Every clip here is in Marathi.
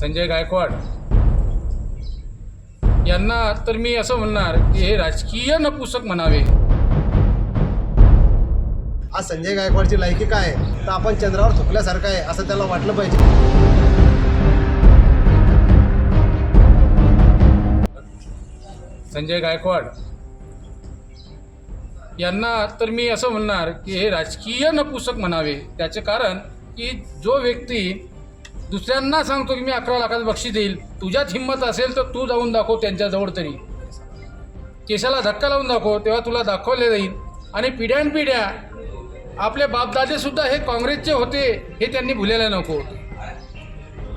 संजय गायकवाड. यांना तर मी असं म्हणणार की हे राजकीय नपुसक म्हणावे. आज संजय गायकवाडची लायकी काय? तर आपण चंद्रावर थुकल्यासारखं आहे असं त्याला वाटलं पाहिजे. संजय गायकवाड यांना तर मी असं म्हणणार की हे राजकीय नपुसक म्हणावे. त्याचे कारण की जो व्यक्ती दुसऱ्यांना सांगतो की मी अकरा लाखाचं बक्षीस देईल तुझ्यात हिंमत असेल तर तू जाऊन दाखव त्यांच्याजवळ तरी. केसाला धक्का लावून दाखव तेव्हा तुला दाखवले जाईल. आणि पिढ्यानपिढ्या आपले बापदादेसुद्धा हे काँग्रेसचे होते हे त्यांनी भुलायला नको.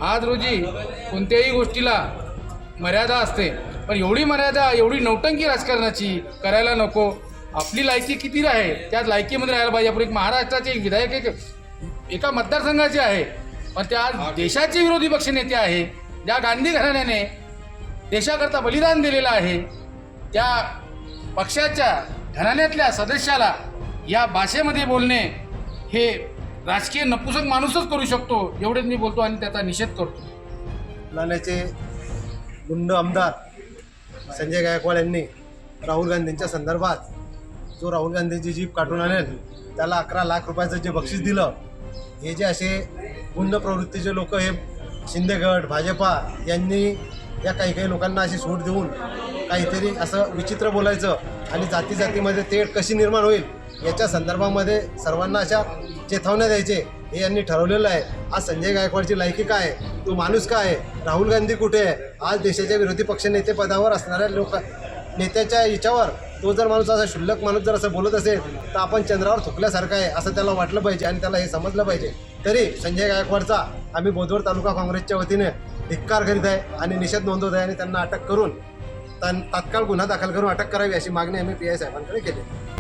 आज रोजी कोणत्याही गोष्टीला मर्यादा असते. पण एवढी मर्यादा एवढी नौटंकी राजकारणाची करायला नको. आपली लायकी किती आहे? त्या लायकीमध्ये राहायला पाहिजे. आपण एक महाराष्ट्राचे विधायक एक एका मतदारसंघाचे आहे. पण त्या आज देशाचे विरोधी पक्षनेते आहे. ज्या गांधी घराण्याने देशाकरता बलिदान दिलेलं आहे त्या पक्षाच्या घराण्यातल्या सदस्याला या भाषेमध्ये बोलणे हे राजकीय नपुसक माणूसच करू शकतो एवढेच मी बोलतो आणि त्याचा निषेध करतो. लाण्याचे गुंड आमदार संजय गायकवाड यांनी राहुल गांधींच्या संदर्भात जो राहुल गांधीची जीप काढून आणेल त्याला अकरा लाख रुपयाचं जे बक्षीस दिलं हे जे असे गुंड प्रवृत्तीचे लोक हे शिंदेगड भाजपा यांनी या काही काही लोकांना अशी सूट देऊन काहीतरी असं विचित्र बोलायचं आणि जाती जातीमध्ये तेढ कशी निर्माण होईल याच्या संदर्भामध्ये सर्वांना अशा चेतावण्या द्यायचे हे यांनी ठरवलेलं आहे. आज संजय गायकवाडची लायकी काय आहे? तो माणूस काय आहे? राहुल गांधी कुठे आहे? आज देशाच्या विरोधी पक्षनेते पदावर असणाऱ्या लोक नेत्याच्या याच्यावर तो जर माणूस असा क्षुल्लक माणूस जर असं बोलत असेल तर आपण चंद्रावर थुकल्यासारखं आहे असं त्याला वाटलं पाहिजे आणि त्याला हे समजलं पाहिजे. तरी संजय गायकवाडचा आम्ही बोधवड तालुका काँग्रेसच्या वतीने धिक्कार करीत आहे आणि निषेध नोंदवत आहे आणि त्यांना अटक करून तात्काळ गुन्हा दाखल करून अटक करावी अशी मागणी आम्ही पी आय साहेबांकडे केली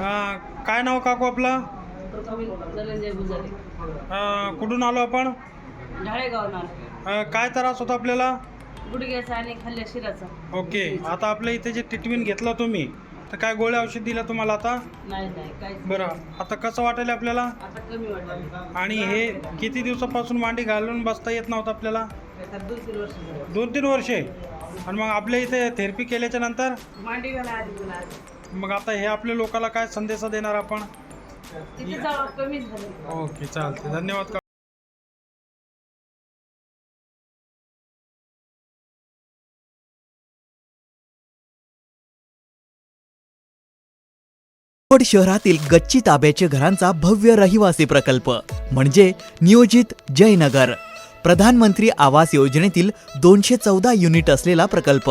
काय नाव काकू आपलं? धनंजय गुजारे अं, कुठून आलो आपण? ढाळेगाव ना अं, काय त्रास होता आपल्याला? गुडघ्याचा आणि खाल्ल्या शिराचा. ओके आता आपल्या इथे जे ट्रीटमेंट घेतलं तुम्ही तर काय गोळ्या औषध दिलं तुम्हाला आता? नाही नाही काहीच बरं आता कसं वाटेल आपल्याला? आता कमी वाटलं आणि हे किती दिवसापासून मांडी घालून बसता येत नव्हतं आपल्याला? आता दोन तीन वर्ष झालं. दोन तीन वर्षे. आणि मग आपल्या इथे थेरपी केल्याच्यानंतर? मांडी घाला आधी तुला आधी. मग आता हे आपल्या लोकांना काय संदेश देणार आपण? तिथे जावं कमी झालं. ओके चालते धन्यवाद शहरातील गच्ची ताब्याचे घरांचा भव्य रहिवासी प्रकल्प म्हणजे नियोजित जयनगर. प्रधानमंत्री आवास योजनेतील दोनशे चौदा युनिट असलेला प्रकल्प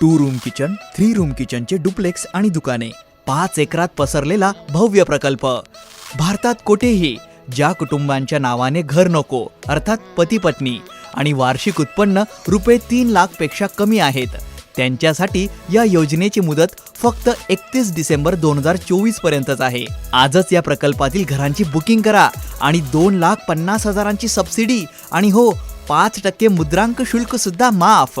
two room kitchen three room किचनचे duplex आणि दुकाने पाच एकरात पसरलेला भव्य प्रकल्प. भारतात कुठेही ज्या कुटुंबांच्या नावाने घर नको अर्थात पती पत्नी आणि वार्षिक उत्पन्न रुपये तीन लाखपेक्षा कमी आहेत त्यांच्यासाठी या योजनेची मुदत फक्त एकतीस डिसेंबर दोन हजार चोवीस पर्यंतच आहे. आजच या प्रकल्पातील घरांची बुकिंग करा आणि दोन लाख पन्नास हजारांची सबसिडी आणि हो पाच टक्के मुद्रांक शुल्क सुद्धा माफ.